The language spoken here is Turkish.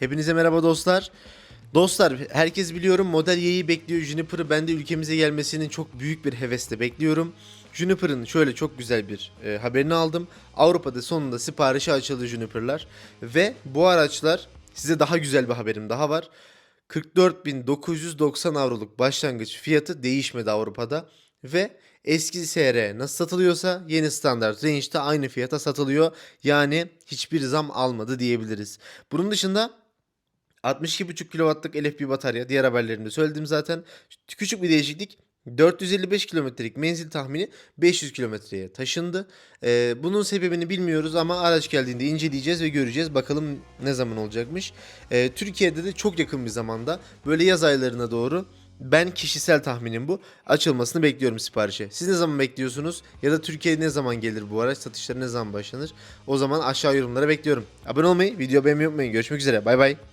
Hepinize merhaba dostlar. Dostlar herkes biliyorum Model Y'yi bekliyor. Juniper'ı ben de ülkemize gelmesinin çok büyük bir hevesle bekliyorum. Juniper'ın şöyle çok güzel bir e, haberini aldım. Avrupa'da sonunda siparişi açıldı Juniper'lar. Ve bu araçlar size daha güzel bir haberim daha var. 44.990 avroluk başlangıç fiyatı değişmedi Avrupa'da. Ve eski SR nasıl satılıyorsa yeni standart range'de aynı fiyata satılıyor. Yani hiçbir zam almadı diyebiliriz. Bunun dışında 62.5 kW'lık LFP batarya diğer haberlerimde söyledim zaten. Küçük bir değişiklik 455 kilometrelik menzil tahmini 500 kilometreye taşındı. Ee, bunun sebebini bilmiyoruz ama araç geldiğinde inceleyeceğiz ve göreceğiz. Bakalım ne zaman olacakmış. Ee, Türkiye'de de çok yakın bir zamanda böyle yaz aylarına doğru ben kişisel tahminim bu. Açılmasını bekliyorum siparişe. Siz ne zaman bekliyorsunuz? Ya da Türkiye'ye ne zaman gelir bu araç? Satışları ne zaman başlanır? O zaman aşağı yorumlara bekliyorum. Abone olmayı, video beğenmeyi unutmayın. Görüşmek üzere. Bay bay.